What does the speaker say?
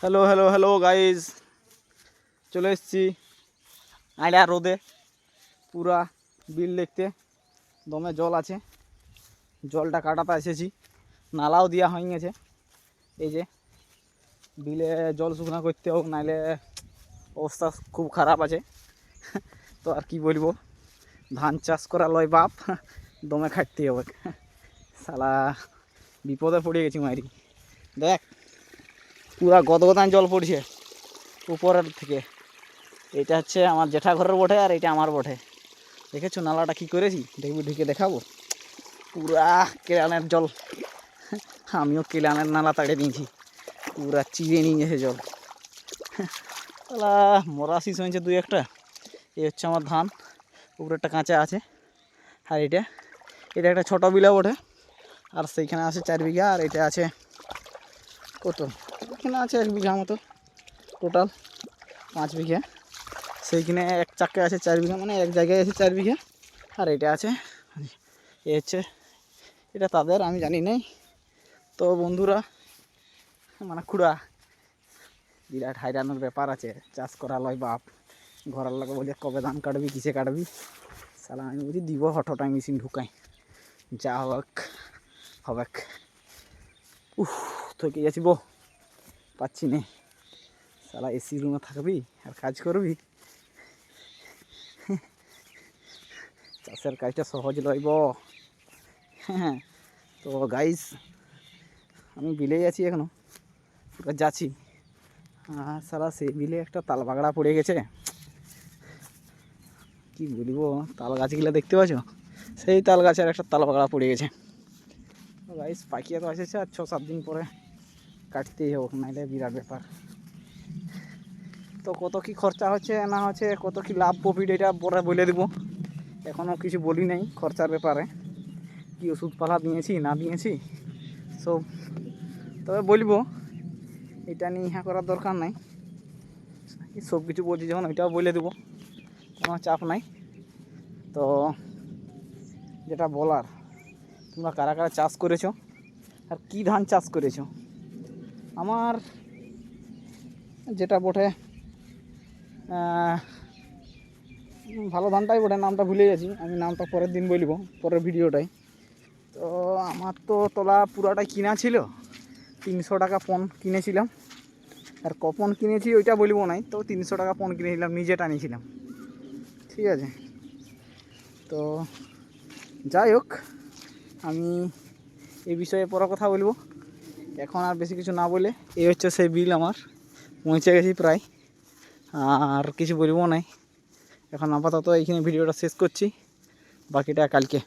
Hello hello hello guys চলে এসছি আইডা রোদে। পুরা বিল দেখতে। দমে জল আছে। জলটা কাটাতে এসেছি। নালাও দেওয়া হয়ে গেছে। এই যে বিলে জল শুকনা করতে হোক নাহলে অবস্থা খুব খারাপ আছে। তো আর কি বলব? ধান চাষ করা লয় বাপ। দমে খাটতে হবে। সালা বিপদে পড়ে গেছি মারি দেখ। পুরা গদগদান জল পড়ছে উপরের থেকে। এটা হচ্ছে আমার জেঠা ঘরের বটে আর এটা আমার বটে। দেখেছ নালাটা কি করেছি? দেখবি, ঢুকে দেখাবো? পুরা কেরানের জল। আমিও কেলানের নালা তাড়িয়ে নিয়েছি পুরা চিড়ে নিয়ে জল। তাহলে মরাশিস হয়েছে দুই একটা। এই হচ্ছে আমার ধান। উপরে একটা কাঁচা আছে। আর এটা এটা একটা ছোটো বিলা বটে। আর সেইখানে আছে চার বিঘা, আর এটা আছে কত এখানে আছে এক বিঘা মতো টোটাল পাঁচ বিঘা। সেইখানে এক চাকে আছে চার বিঘা মানে এক জায়গায় আছে চার বিঘা। আর এটা আছে, এ হচ্ছে, এটা তাদের, আমি জানি নাই। তো বন্ধুরা মানে খুড়া, বিরাট হাইরানোর ব্যাপার আছে, চাষ করা লয় বাপ। ঘরের লোক বলে, কবে ধান কাটবি, কিসে কাটবি? সালা আমি বলছি, দিব হঠাৎ মেশিন ঢুকাই। যা হোক হবে উফ, থকে যাচ্ছি বো পাচ্ছি নে। সালা এসি রুমে থাকবি আর কাজ করবি? চাষের কাজটা সহজ লইব। হ্যাঁ তো গাইস আমি বিলেই আছি এখনও। এবার যাচ্ছি। আর সালা সেই বিলে একটা তাল বাগড়া পড়ে গেছে। কি বলব তাল গাছগুলো দেখতে পাচ্ছ? সেই তাল গাছের একটা তাল বাগড়া পড়ে গেছে। গাইস পাখিয়া তো এসেছে আর ছ সাত দিন পরে। কাটতেই হোক নাহলে বিরাট ব্যাপার। তো কত কি খরচা হচ্ছে, না হচ্ছে, কত কি লাভ প্রফিট এটা পরে বলে দেবো। এখনও কিছু বলি নাই খরচার ব্যাপারে। কি ওষুধপালা দিয়েছি, না দিয়েছি? সব তবে বলব, এটা নিয়ে ইহা করার দরকার নাই। সব কিছু বলছি যখন, ওইটাও বলে দেবো। কোনো চাপ নাই। তো, যেটা বলার, তোমরা কারা কারা চাষ করেছ? আর কি ধান চাষ করেছ? আমার যেটা বটে ভালো ধানটাই বটে, নামটা ভুলে গেছি। আমি নামটা পরের দিন বলব, পরের ভিডিওটাই। তো আমার তো তোলা পুরাটাই কিনা ছিল, তিনশো টাকা পণ কিনেছিলাম। আর কপন কিনেছি ওইটা বলব নাই, তো তিনশো টাকা পণ কিনেছিলাম, নিজে টানিয়েছিলাম ঠিক আছে। তো যাই হোক, আমি এই বিষয়ে পরে কথা বলব। এখন আর বেশি কিছু না বলে এই হচ্ছে সেই বিল আমার। পৌঁছে গেছি প্রায়। আর কিছু বলব নাই। এখন আপাতত এইখানে ভিডিওটা শেষ করছি। বাকিটা কালকে।